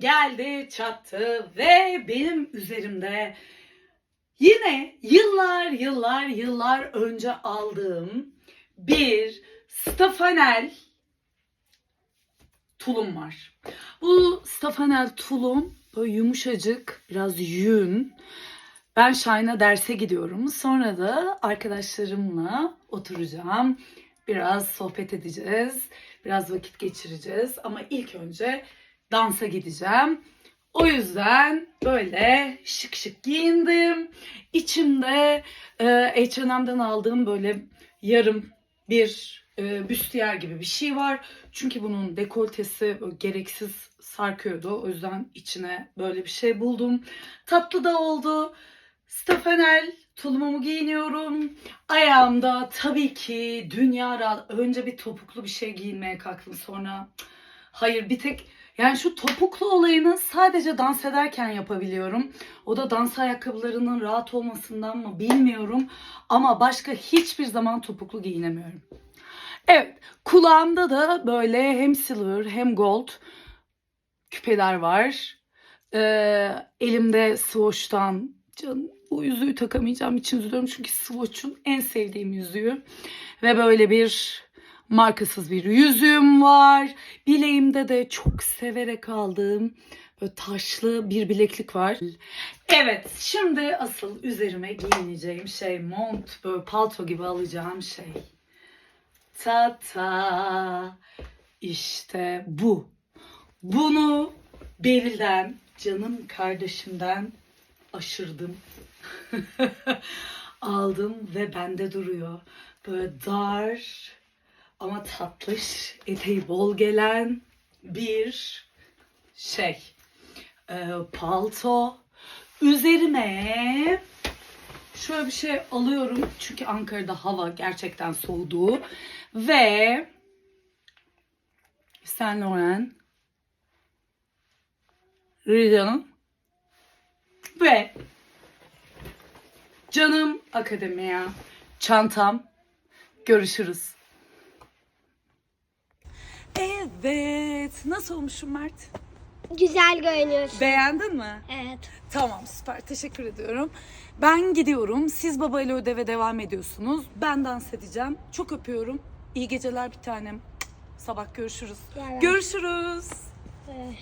geldi çattı ve benim üzerimde yine yıllar yıllar yıllar önce aldığım bir Stefanel tulum var. Bu Stefanel tulum böyle yumuşacık, biraz yün. Ben Şahin'e derse gidiyorum. Sonra da arkadaşlarımla oturacağım. Biraz sohbet edeceğiz. Biraz vakit geçireceğiz. Ama ilk önce dansa gideceğim. O yüzden böyle şık şık giyindim. İçimde e, H&M'den aldığım böyle yarım bir e, büstiyer gibi bir şey var. Çünkü bunun dekoltesi gereksiz sarkıyordu. O yüzden içine böyle bir şey buldum. Tatlı da oldu. Stefanel tulumumu giyiniyorum. Ayağımda tabii ki dünya önce bir topuklu bir şey giyinmeye kalktım. Sonra hayır bir tek yani şu topuklu olayını sadece dans ederken yapabiliyorum. O da dans ayakkabılarının rahat olmasından mı bilmiyorum. Ama başka hiçbir zaman topuklu giyinemiyorum. Evet, kulağımda da böyle hem silver hem gold küpeler var. Ee, elimde Swatch'tan canım bu yüzüğü takamayacağım için üzülüyorum çünkü Swatch'un en sevdiğim yüzüğü ve böyle bir markasız bir yüzüğüm var. Bileğimde de çok severek aldığım böyle taşlı bir bileklik var. Evet, şimdi asıl üzerime giyineceğim şey mont, böyle palto gibi alacağım şey. Ta ta. İşte bu. Bunu Beril'den, canım kardeşimden aşırdım. Aldım ve bende duruyor. Böyle dar ama tatlış, eteği bol gelen bir şey. Ee, palto. Üzerime şöyle bir şey alıyorum. Çünkü Ankara'da hava gerçekten soğudu. Ve Saint Laurent Rihanna ve canım akademiya çantam görüşürüz. Evet. Nasıl olmuşum Mert? Güzel görünüyorsun. Beğendin mi? Evet. Tamam süper teşekkür ediyorum. Ben gidiyorum. Siz babayla ödeve devam ediyorsunuz. Ben dans edeceğim. Çok öpüyorum. İyi geceler bir tanem. Sabah görüşürüz. Bay. Görüşürüz. Ee,